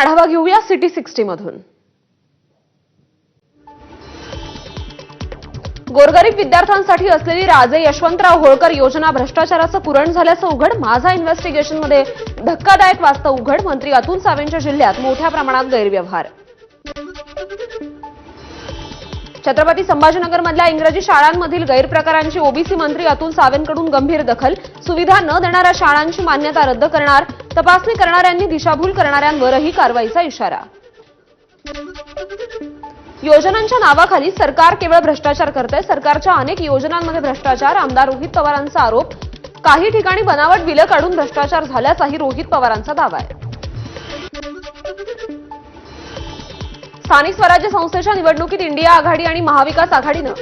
आढावा घेऊया city sixty मधून गोरगरीब विद्यार्थ्यांसाठी असलेली राजे यशवंतराव होळकर योजना भ्रष्टाचाराचं पुरण झाल्याचं उघड माझा इन्व्हेस्टिगेशनमध्ये धक्कादायक वास्तव उघड मंत्री अतुल सावेंच्या जिल्ह्यात मोठ्या प्रमाणात गैरव्यवहार. छत्रपती संभाजीनगरमधल्या इंग्रजी शाळांमधील गैरप्रकारांची ओबीसी मंत्री अतुल सावेंकडून गंभीर दखल सुविधा न देणाऱ्या शाळांची मान्यता रद्द करणार तपासणी करणाऱ्यांनी दिशाभूल करणाऱ्यांवरही कारवाईचा इशारा. योजनांच्या नावाखाली सरकार केवळ भ्रष्टाचार करतंय सरकारच्या अनेक योजनांमध्ये भ्रष्टाचार आमदार रोहित पवारांचा आरोप काही ठिकाणी बनावट बिलं काढून भ्रष्टाचार झाल्याचाही रोहित पवारांचा दावा आहे. स्थानिक स्वराज्य संस्थेच्या निवडणुकीत इंडिया आघाडी आणि महाविकास आघाडीनं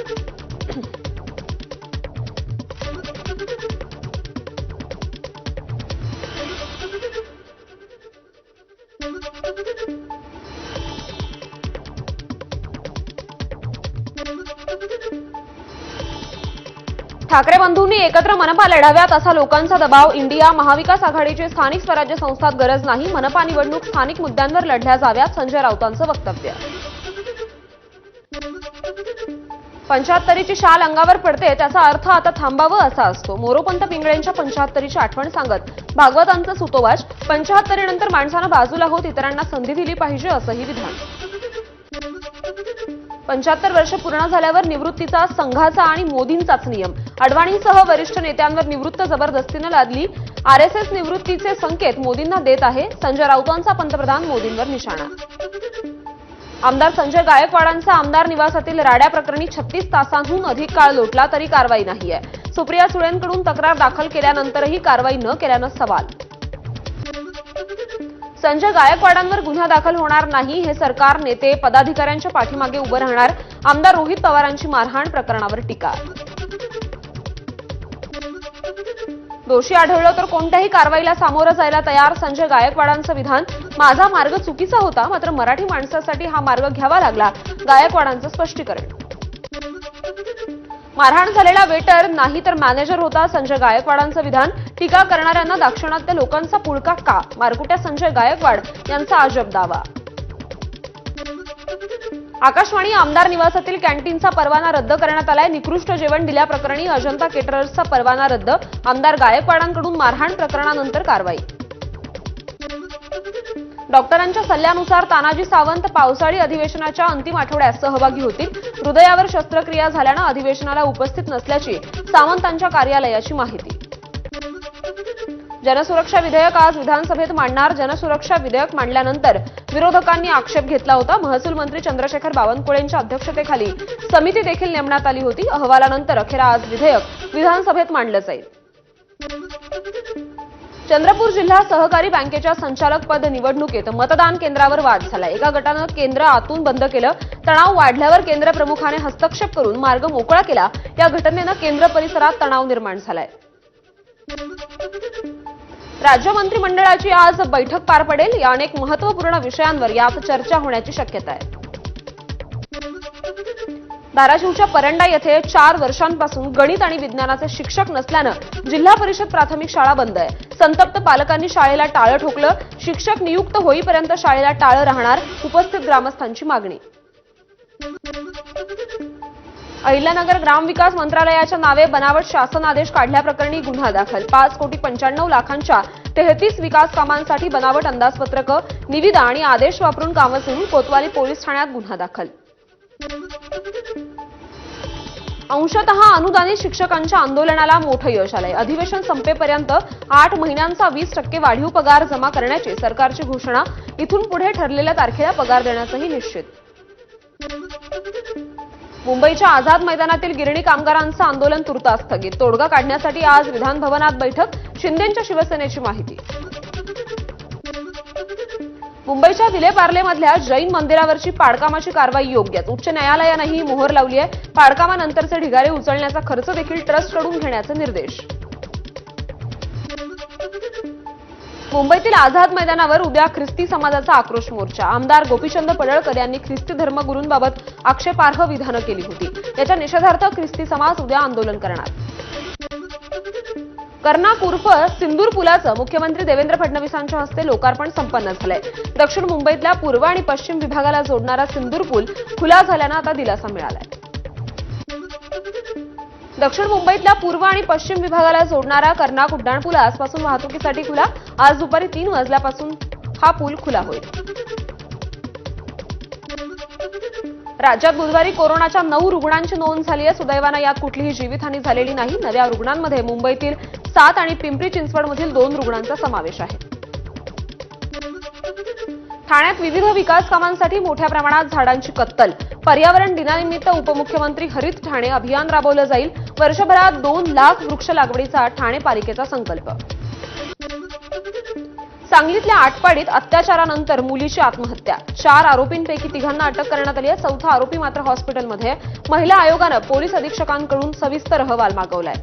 ठाकरे बंधूंनी एकत्र मनपा लढाव्यात असा लोकांचा दबाव इंडिया महाविकास आघाडीची स्थानिक स्वराज्य संस्थात गरज नाही मनपा निवडणूक स्थानिक मुद्द्यांवर लढल्या जाव्यात संजय राऊतांचं वक्तव्य. पंचाहत्तरीची शाल अंगावर पडते त्याचा अर्थ आता थांबावं असा असतो. मोरोपंत पिंगळेंच्या पंचाहत्तरीची आठवण सांगत भागवतांचं सुतोवाच पंचाहत्तरीनंतर माणसानं बाजूला होत इतरांना संधी दिली पाहिजे असंही विधान. पंच्याहत्तर वर्ष पूर्ण झाल्यावर निवृत्तीचा संघाचा आणि मोदींचाच नियम. अडवाणींसह वरिष्ठ नेत्यांवर निवृत्त जबरदस्तीनं लादली. आरएसएस निवृत्तीचे संकेत मोदींना देत आहे. संजय राऊतांचा पंतप्रधान मोदींवर निशाणा. आमदार संजय गायकवाडांचा आमदार निवासातील राड्या प्रकरणी छत्तीस तासांहून अधिक काळ लोटला तरी कारवाई नाहीये. सुप्रिया सुळेंकडून तक्रार दाखल केल्यानंतरही कारवाई न केल्यानं सवाल. संजय गायकवाडांवर गुन्हा दाखल होणार नाही हे सरकार नेते पदाधिकाऱ्यांच्या पाठीमागे उभं राहणार. आमदार रोहित पवारांची मारहाण प्रकरणावर टीका. दोषी आढळलं तर कोणत्याही कारवाईला सामोरं जायला तयार. संजय गायकवाडांचं विधान. माझा मार्ग चुकीचा होता मात्र मराठी माणसासाठी हा मार्ग घ्यावा लागला गायकवाडांचं स्पष्टीकरण. मारहाण झालेला वेटर नाही तर मॅनेजर होता संजय गायकवाडांचं विधान. टीका करणाऱ्यांना दाक्षिणात्य लोकांचा पुळका का? मारकुट्या संजय गायकवाड यांचा अजब दावा. आकाशवाणी आमदार निवासातील कॅन्टीनचा परवाना रद्द करण्यात आलाय. निकृष्ट जेवण दिल्याप्रकरणी अजंता केटरर्सचा परवाना रद्द. आमदार गायकवाडांकडून मारहाण प्रकरणानंतर कारवाई. डॉक्टरांच्या सल्ल्यानुसार तानाजी सावंत पावसाळी अधिवेशनाच्या अंतिम आठवड्यात सहभागी होतील. हृदयावर शस्त्रक्रिया झाल्यानं अधिवेशनाला उपस्थित नसल्याची सावंतांच्या कार्यालयाची माहिती. जनसुरक्षा विधेयक आज विधानसभेत मांडणार. जनसुरक्षा विधेयक मांडल्यानंतर विरोधकांनी आक्षेप घेतला होता. महसूल मंत्री चंद्रशेखर बावनकुळेंच्या अध्यक्षतेखाली समिती देखील नेमण्यात आली होती. अहवालानंतर अखेर आज विधेयक विधानसभेत मांडलं जाईल. चंद्रपूर जिल्हा सहकारी बँकेच्या संचालक पद निवडणुकीत मतदान केंद्रावर वाद झाला एका गटानं केंद्र आतून बंद केलं. तणाव वाढल्यावर केंद्र प्रमुखाने हस्तक्षेप करून मार्ग मोकळा केला. या घटनेनं केंद्र परिसरात तणाव निर्माण झालाय. राज्य मंत्रिमंडळाची आज बैठक पार पडेल. या अनेक महत्त्वपूर्ण विषयांवर यात चर्चा होण्याची शक्यता आहे. धाराशिवच्या परंडा येथे चार वर्षांपासून गणित आणि विज्ञानाचे शिक्षक नसल्यानं जिल्हा परिषद प्राथमिक शाळा बंद आहे. संतप्त पालकांनी शाळेला टाळं ठोकलं. शिक्षक नियुक्त होईपर्यंत शाळेला टाळं राहणार उपस्थित ग्रामस्थांची मागणी. अहिल्यानगर ग्रामविकास मंत्रालयाच्या नावे बनावट शासन आदेश काढल्याप्रकरणी गुन्हा दाखल. पाच कोटी पंच्याण्णव लाखांच्या तेहतीस विकास कामांसाठी बनावट अंदाजपत्रकं निविदा आणि आदेश वापरून कामं सुरू कोतवाली पोलीस ठाण्यात गुन्हा दाखल. अंशतः अनुदानित शिक्षकांच्या आंदोलनाला मोठं यश आलंय. अधिवेशन संपेपर्यंत आठ महिन्यांचा वीस टक्के वाढीव पगार जमा करण्याची सरकारची घोषणा इथून पुढे ठरलेल्या तारखेला पगार देण्याचंही निश्चित. मुंबईच्या आझाद मैदानातील गिरणी कामगारांचं आंदोलन तुर्तास स्थगित. तोडगा काढण्यासाठी आज विधान भवनात बैठक. शिंदेच्या शिवसेनेची माहिती. मुंबईच्या विलेपार्लेमधल्या जैन मंदिरावरची पाडकामाची कारवाई योग्यच उच्च न्यायालयानंही मोहर लावली आहे. पाडकामानंतरचे ढिगारे उचलण्याचा खर्च देखील ट्रस्टकडून घेण्याचे निर्देश. मुंबईतील आझाद मैदानावर उद्या ख्रिस्ती समाजाचा आक्रोश मोर्चा. आमदार गोपीचंद पडळकर यांनी ख्रिस्ती धर्मगुरूंबाबत आक्षेपार्ह विधानं केली होती. याच्या निषेधार्थ ख्रिस्ती समाज उद्या आंदोलन करणार. कर्नाक उर्फ सिंदूर पुलाचं मुख्यमंत्री देवेंद्र फडणवीसांच्या हस्ते लोकार्पण संपन्न झालंय. दक्षिण मुंबईतल्या पूर्व आणि पश्चिम विभागाला जोडणारा सिंदूर पूल खुला झाल्यानं आता दिलासा मिळालाय. दक्षिण मुंबईतल्या पूर्व आणि पश्चिम विभागाला जोडणारा कर्नाक उड्डाणपूल आजपासून वाहतुकीसाठी खुला. आज दुपारी तीन वाजल्यापासून हा पूल खुला होईल. राज्यात बुधवारी कोरोनाच्या नऊ रुग्णांची नोंद झाली आहे. सुदैवानं यात कुठलीही जीवितहानी झालेली नाही. नव्या रुग्णांमध्ये मुंबईतील सात आणि पिंपरी चिंचवडमधील दोन रुग्णांचा समावेश आहे. ठाण्यात विविध विकास कामांसाठी मोठ्या प्रमाणात झाडांची कत्तल. पर्यावरण दिनानिमित्त उपमुख्यमंत्री हरित ठाणे अभियान राबवलं जाईल. वर्षभरात दोन लाख वृक्ष लागवडीचा ठाणे पालिकेचा संकल्प. सांगलीतल्या आटपाडीत अत्याचारानंतर मुलीची आत्महत्या. चार आरोपींपैकी तिघांना अटक करण्यात आली आहे. चौथा आरोपी मात्र हॉस्पिटलमध्ये. महिला आयोगानं पोलीस अधीक्षकांकडून सविस्तर अहवाल मागवलाय.